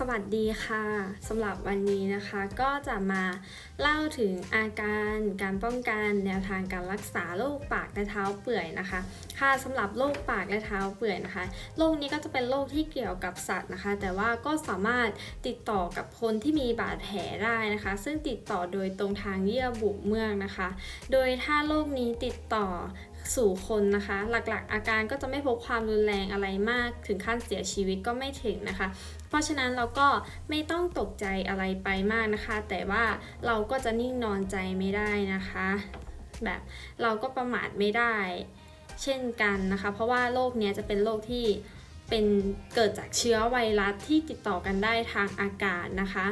สวัสดีค่ะสำหรับวันนี้นะคะก็จะมาเล่าถึงอาการการป้องกันแนวทางการรักษาโรคปากและเท้าเปื่อยนะคะ ค่ะสำหรับโรคปากและเท้าเปื่อยนะคะโรคนี้ก็จะเป็นโรคที่เกี่ยวกับสัตว์นะคะ แต่ว่าก็สามารถติดต่อกับคนที่มีบาดแผลได้นะคะ ซึ่งติดต่อโดยตรงทางเยื่อบุเมือกนะคะ โดยถ้าโรคนี้ติดต่อ สู่คนนะคะ หลักๆ อาการก็จะไม่พบความรุนแรงอะไรมากถึงขั้นเสียชีวิตก็ไม่ถึงนะคะ เพราะฉะนั้นเราก็ไม่ต้องตกใจอะไรไปมากนะคะ แต่ว่าเราก็จะนิ่งนอนใจไม่ได้นะคะ แบบเราก็ประมาทไม่ได้ เช่นกันนะคะ เพราะว่าโรคเนี้ยจะเป็นโรคที่เป็นเกิดจากเชื้อไวรัสที่ติดต่อกันได้ทางอากาศนะคะ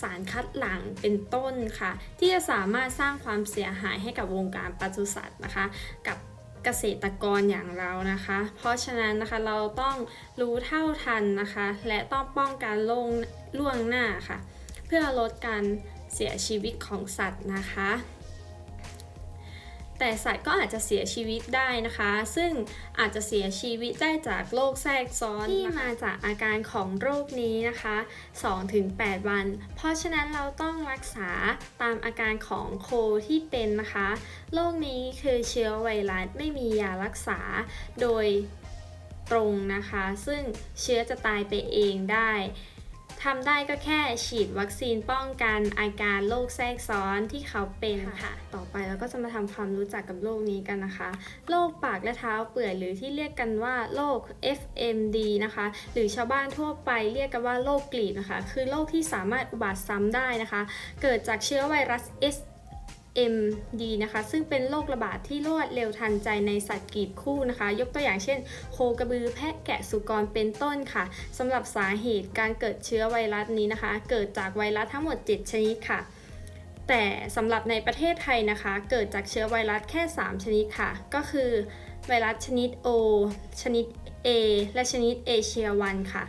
สารคัดหลั่งเป็นต้นค่ะ ที่จะสามารถสร้างความเสียหายให้กับวงการปศุสัตว์นะคะ กับ เกษตรกรอย่างเรานะคะ เพราะฉะนั้นนะคะเราต้องรู้เท่าทันนะคะ และต้องป้องกันลงล่วงหน้าค่ะ เพื่อลดการเสียชีวิตของสัตว์นะคะ แต่สัตว์ก็อาจจะเสียชีวิตได้นะคะ ซึ่งอาจจะเสียชีวิตได้จากโรคแทรกซ้อนที่มาจากอาการของโรคนี้นะคะ 2-8 วัน เพราะฉะนั้นเราต้องรักษาตามอาการของโคที่เป็นนะคะ โรคนี้คือเชื้อไวรัสไม่มียารักษาโดยตรงนะคะ ซึ่งเชื้อจะตายไปเองได้ ทำได้ก็แค่ฉีดวัคซีนป้องกันอาการโรคแทรกซ้อนที่เขาเป็นค่ะ ต่อไปเราก็จะมาทำความรู้จักกับโรคนี้กันนะคะ โรคปากและเท้าเปื่อยหรือที่เรียกกันว่าโรค FMD นะคะ หรือชาวบ้านทั่วไปเรียกกันว่าโรคกลีบนะคะ คือโรคที่สามารถอุบัติซ้ำได้นะคะ เกิดจากเชื้อไวรัส S MD นะคะ ซึ่งเป็นโรคระบาดที่รวดเร็วทันใจในสัตว์กีบคู่นะคะ ยกตัวอย่างเช่น โคกระบือแพะแกะสุกรเป็นต้นค่ะสำหรับสาเหตุการเกิดเชื้อไวรัสนี้นะคะ เกิดจากไวรัสทั้งหมด 7 ชนิดค่ะ แต่สำหรับในประเทศไทยนะคะ เกิดจากเชื้อไวรัสแค่ 3 ชนิดค่ะ ก็คือไวรัสชนิด O ชนิด A และชนิดเอเชียวันค่ะ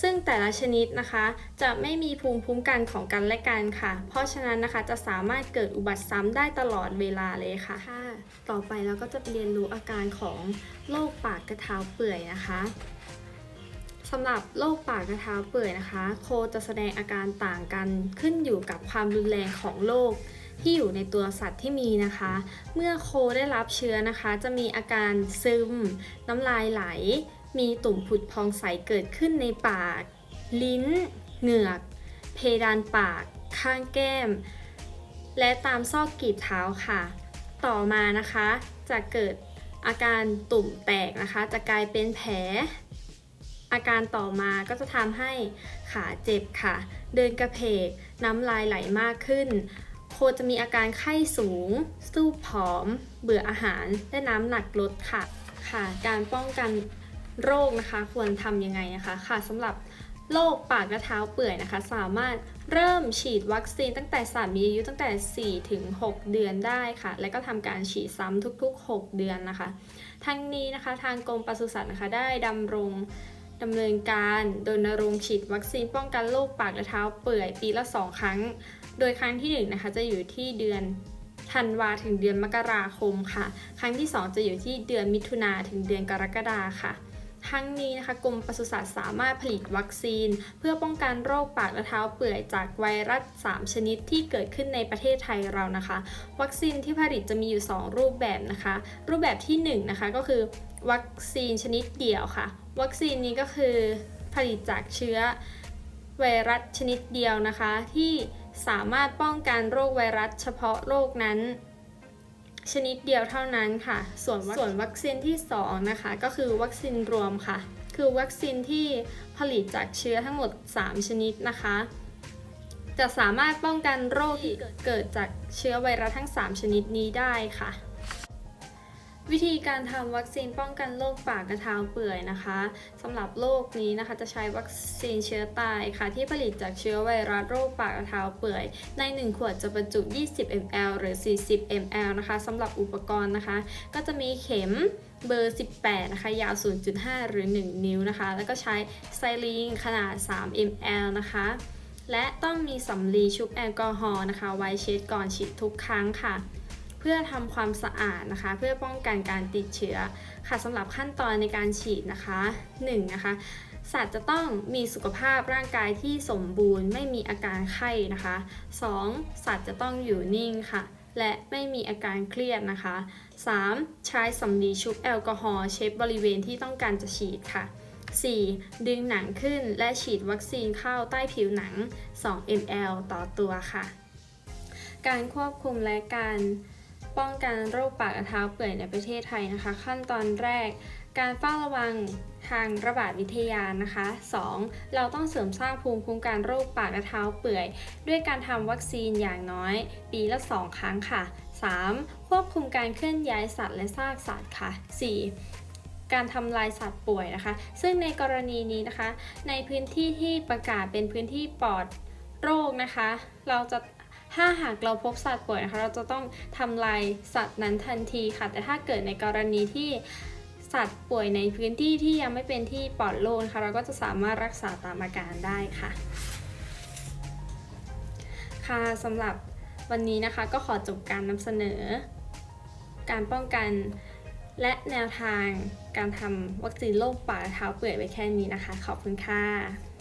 ซึ่งแต่ละชนิดนะคะ จะไม่มีภูมิคุ้มกันของกันและกันค่ะ เพราะฉะนั้นนะคะจะสามารถเกิดอุบัติซ้ำได้ตลอดเวลาเลยค่ะค่ะ ต่อไปเราก็จะเรียนรู้อาการของโรคปากกระเท้าเปื่อยนะคะสำหรับโรคปากกระเท้าเปื่อยนะคะ โคจะแสดงอาการต่างกันขึ้นอยู่กับความรุนแรงของโรคที่อยู่ในตัวสัตว์ที่มีนะคะ เมื่อโคได้รับเชื้อนะคะ จะมีอาการซึม น้ำลายไหล มีตุ่มผุดพองใสเกิดขึ้นในปาก ลิ้น เหงือก เพดานปาก ข้างแก้ม และตามซอกกีบเท้าค่ะ ต่อมานะคะจะเกิดอาการตุ่มแตกนะคะ จะกลายเป็นแผล อาการต่อมาก็จะทำให้ขาเจ็บค่ะ เดินกระเพก น้ำลายไหลมากขึ้น โคจะมีอาการไข้สูง สู้ผอม เบื่ออาหาร และน้ำหนักลดค่ะ ค่ะ การป้องกัน โรคนะคะควรทำยังไงนะคะค่ะสำหรับโรคปากและเท้าเปื่อยนะคะ สามารถเริ่มฉีดวัคซีนตั้งแต่สัตว์มีอายุตั้งแต่ 4 ถึง 6 เดือนได้ค่ะ และก็ทำการฉีดซ้ำทุกๆ 6 เดือนนะคะ ทั้งนี้นะคะทางกรมปศุสัตว์นะคะได้ดำรงดำเนินการโดยนรงฉีดวัคซีนป้องกันโรคปากและเท้าเปื่อยปีละ 2 ครั้ง โดยครั้งที่1นะคะจะอยู่ที่เดือนธันวาถึงเดือนมกราคมค่ะ ครั้งที่ 2 จะอยู่ที่เดือนมิถุนาถึงเดือนกรกฎาค่ะ ทั้งนี้นะคะกรมปศุสัตว์สามารถผลิตวัคซีน เพื่อป้องกันโรคปากและเท้าเปื่อยจากไวรัส 3 ชนิดที่เกิดขึ้นในประเทศไทยเรานะคะ วัคซีนที่ผลิตจะมีอยู่ 2 รูปแบบนะคะ รูปแบบที่ 1 นะคะก็คือวัคซีนชนิดเดี่ยวค่ะ วัคซีนนี้ก็คือผลิตจากเชื้อไวรัสชนิดเดียวนะคะ ที่สามารถป้องกันโรคไวรัสเฉพาะโรคนั้น ชนิดเดียวเท่านั้นค่ะ ส่วนส่วนวัคซีนที่ 2 นะคะ ก็คือวัคซีนรวมค่ะ คือวัคซีนที่ผลิตจากเชื้อทั้งหมด 3 ชนิดนะคะ จะสามารถป้องกันโรคที่เกิดจากเชื้อไวรัสทั้ง 3 ชนิดนี้ได้ค่ะ วิธีการทำวัคซีนป้องกันโรคปากกระเท้าเปื่อยนะคะสำหรับโรคนี้นะคะจะใช้วัคซีนเชื้อตายค่ะ ที่ผลิตจากเชื้อไวรัสโรคปากกระเท้าเปื่อย ใน 1 ขวดจะบรรจุ 20 ml หรือ 40 ml นะคะสำหรับอุปกรณ์นะคะ ก็จะมีเข็มเบอร์ 18 นะคะ ยาว 0.5 หรือ 1 นิ้วนะคะ แล้วก็ใช้ไซลีนขนาด 3 ml นะคะและต้องมีสำลีชุบแอลกอฮอล์นะคะ ไว้เช็ดก่อนฉีดทุกครั้งค่ะ เพื่อทำความสะอาดนะคะ เพื่อป้องกันการติดเชื้อค่ะสำหรับขั้นตอนในการฉีดนะคะ1นะคะสัตว์จะต้องมีสุขภาพร่างกายที่สมบูรณ์ ไม่มีอาการไข้นะคะ 2. สัตว์จะต้องอยู่นิ่งค่ะ และไม่มีอาการเครียดนะคะ 3. ใช้สำลีชุบแอลกอฮอล์เช็ดบริเวณที่ต้องการจะฉีดค่ะ 4. ดึงหนังขึ้นและฉีดวัคซีนเข้าใต้ผิวหนัง 2 ml ต่อตัวค่ะ การควบคุมและการ ป้องกันโรคปากกระเท้าเปื่อยในประเทศไทยนะคะ ขั้นตอนแรก การเฝ้าระวังทางระบาดวิทยานะคะ 2. เราต้องเสริมสร้างภูมิคุ้มกันโรคปากกระเท้าเปื่อย ด้วยการทำวัคซีนอย่างน้อย ปีละ 2 ครั้งค่ะ 3. ควบคุมการเคลื่อนย้ายสัตว์และซากสัตว์ค่ะ 4. การทำลายสัตว์ป่วยนะคะ ซึ่งในกรณีนี้นะคะ ในพื้นที่ที่ประกาศเป็นพื้นที่ปลอดโรคนะคะ เราจะ ถ้าหากเราพบสัตว์ป่วยนะคะเราจะต้องทำลายสัตว์นั้นทันทีค่ะ แต่ถ้าเกิดในกรณีที่สัตว์ป่วยในพื้นที่ที่ยังไม่เป็นที่ปลอดโรคนะคะเราก็จะสามารถรักษาตามอาการได้ค่ะ ค่ะสำหรับวันนี้นะคะก็ขอจบการนำเสนอ การป้องกันและแนวทางการทำวัคซีนโรคปากเท้าเปื่อยไว้แค่นี้นะคะ ขอบคุณค่ะ